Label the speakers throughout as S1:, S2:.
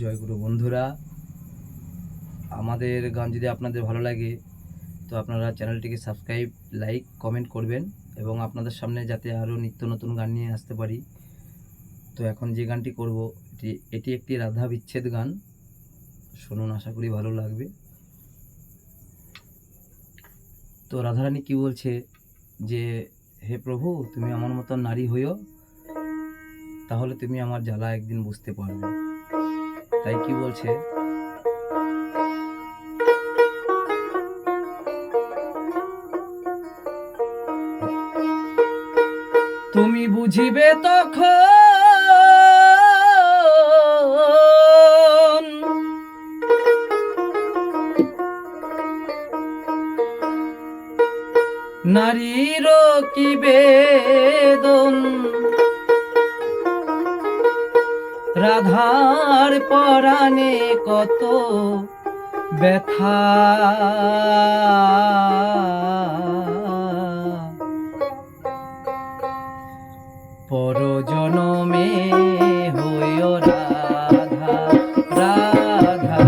S1: জয়গুরু বন্ধুরা। আমাদের গান যদি আপনাদের ভালো লাগে, তো আপনারা চ্যানেলটিকে সাবস্ক্রাইব, লাইক, কমেন্ট করবেন এবং আপনাদের সামনে যাতে আরও নিত্য নতুন গান নিয়ে আসতে পারি। তো এখন যে গানটি করব, এটি এটি একটি রাধা বিচ্ছেদ গান। শুনুন, আশা করি ভালো লাগবে। তো রাধারানী কি বলছে যে, হে প্রভু, তুমি আমার মতন নারী হইও তাহলে তুমি আমার জ্বালা একদিন বুঝতে পারবে। তাই কি বলছে? তুমি বুঝিবে তখন নারীর কি বেদন? রাধার পরাণে কত ব্যথা। পরজনমে হইও Radha Radha.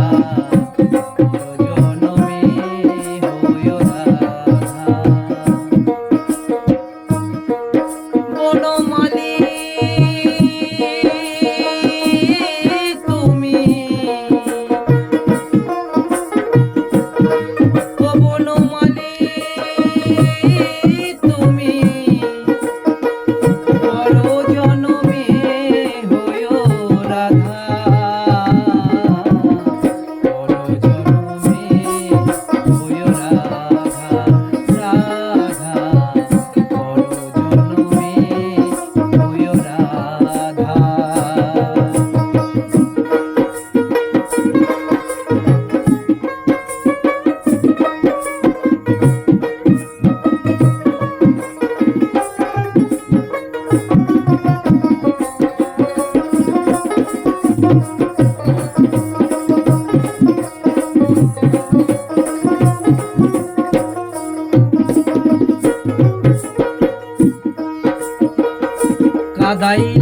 S1: কাদাইলে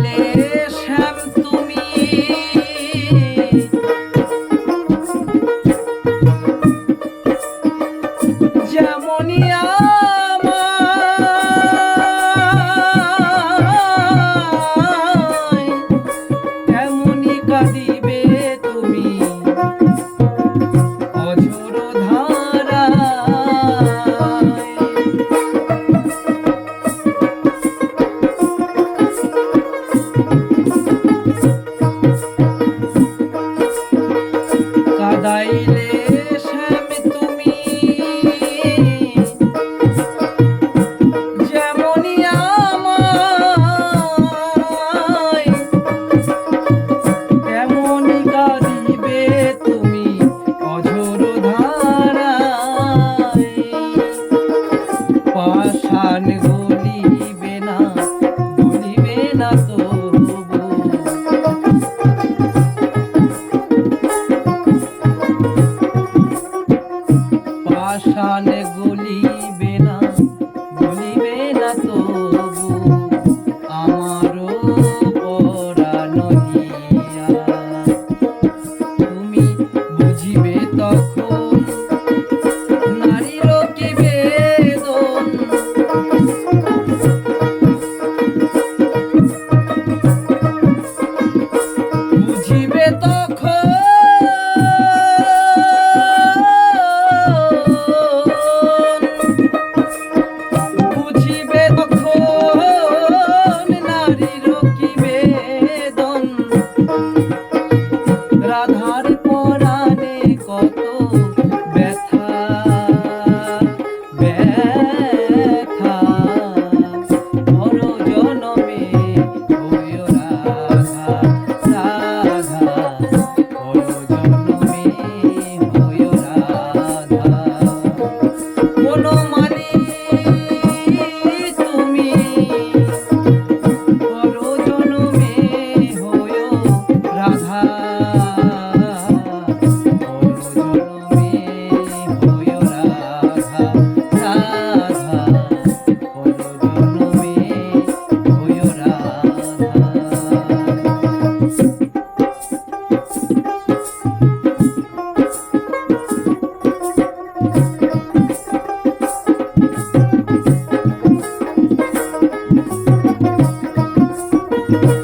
S1: thank you.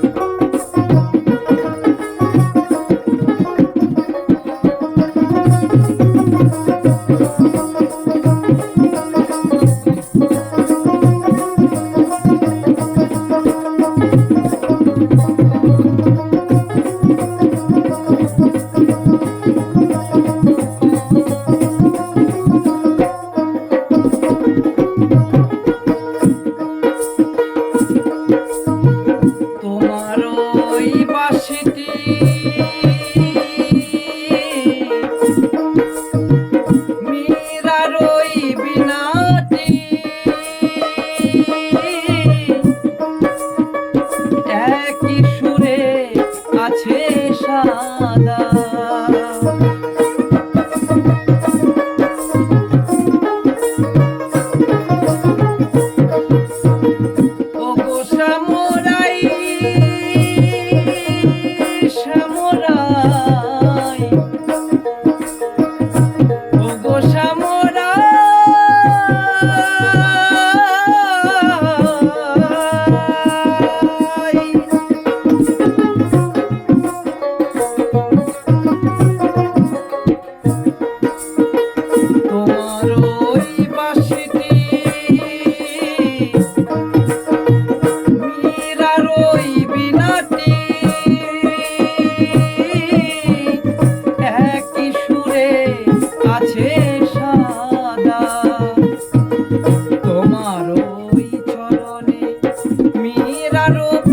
S1: carro